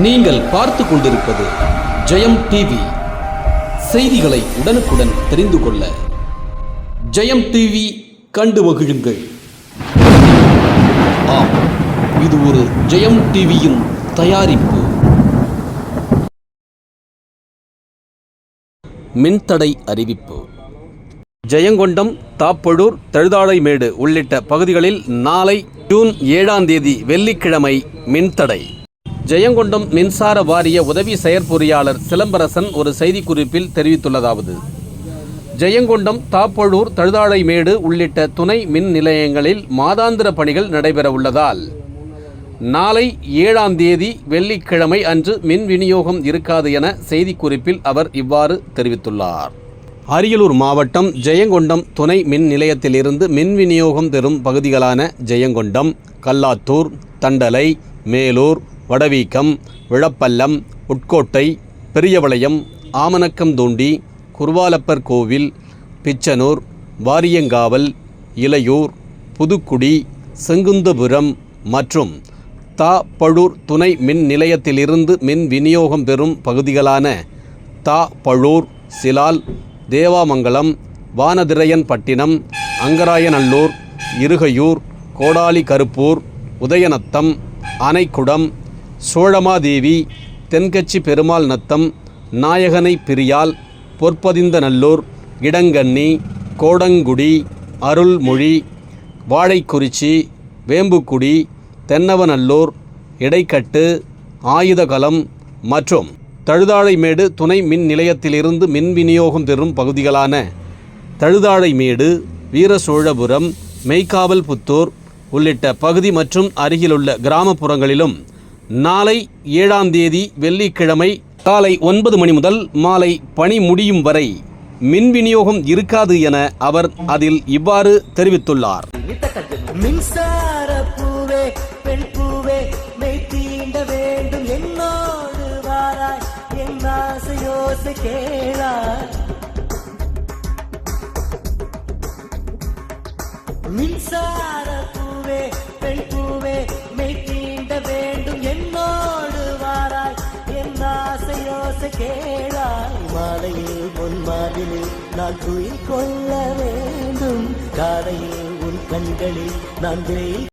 நீங்கள் பார்த்து கொண்டிருப்பது ஜெயம் டிவி செய்திகளை உடனுக்குடன் தெரிந்து கொள்ள ஜெயம் டிவி கண்டு மகிழுங்கள். ஆம் இது ஒரு ஜெயம் டிவியின் தயாரிப்பு. மின்தடை அறிவிப்பு. ஜெயங்கொண்டம் தாப்பழூர் தழுதாழைமேடு உள்ளிட்ட பகுதிகளில் நாளை ஜூன் ஏழாம் தேதி வெள்ளிக்கிழமை மின்தடை. ஜெயங்கொண்டம் மின்சார வாரிய உதவி செயற்பொறியாளர் சிலம்பரசன் ஒரு செய்திக்குறிப்பில் தெரிவித்துள்ளதாவது. ஜெயங்கொண்டம் தாப்பழூர் தழுதாழைமேடு உள்ளிட்ட துணை மின் நிலையங்களில் மாதாந்திர பணிகள் நடைபெற உள்ளதால் நாளை ஏழாம் தேதி வெள்ளிக்கிழமை அன்று மின் விநியோகம் இருக்காது என செய்திக்குறிப்பில் அவர் இவ்வாறு தெரிவித்துள்ளார். அரியலூர் மாவட்டம் ஜெயங்கொண்டம் துணை மின் நிலையத்திலிருந்து மின் விநியோகம் பெறும் பகுதிகளான ஜெயங்கொண்டம் கல்லாத்தூர் தண்டலை மேலூர் வடவீக்கம் விழப்பல்லம் உட்கோட்டை பெரியவளையம் ஆமணக்கம் தூண்டி குருவாலப்பர் கோவில் பிச்சனூர் வாரியங்காவல் இலையூர் புதுக்குடி செங்குந்தபுரம் மற்றும் தா பழூர் துணை மின் நிலையத்திலிருந்து மின் விநியோகம் பெறும் பகுதிகளான தா பழூர் சிலால் தேவாமங்கலம் வானதிரையன்பட்டினம் அங்கராயநல்லூர் இருகையூர் கோடாலி கருப்பூர் உதயநத்தம் அணைக்குடம் சோழமாதேவி தென்கட்சி பெருமாள் நத்தம் நாயகனை பிரியால் பொற்பதிந்தநல்லூர் இடங்கண்ணி கோடங்குடி அருள்மொழி வாழைக்குறிச்சி வேம்புக்குடி தென்னவநல்லூர் இடைக்கட்டு ஆயுதகலம் மற்றும் தழுதாழைமேடு துணை மின் நிலையத்திலிருந்து மின் விநியோகம் பெறும் பகுதிகளான தழுதாழைமேடு வீரசோழபுரம் மெய்க்காவல் புத்தூர் உள்ளிட்ட பகுதி மற்றும் அருகிலுள்ள கிராமப்புறங்களிலும் நாளை ஏழாம் தேதி வெள்ளிக்கிழமை காலை ஒன்பது மணி முதல் மாலை பணி முடியும் வரை மின் விநியோகம் இருக்காது என அவர் அதில் இவ்வாறு தெரிவித்துள்ளார். மின்சார பூவே பெண் ஆசையோசை கேளாய் மாலையில் பொன் மாதிரில் நான் தூய் கொள்ள வேண்டும். காலையில் உன் கண்களில் நான் விரையில்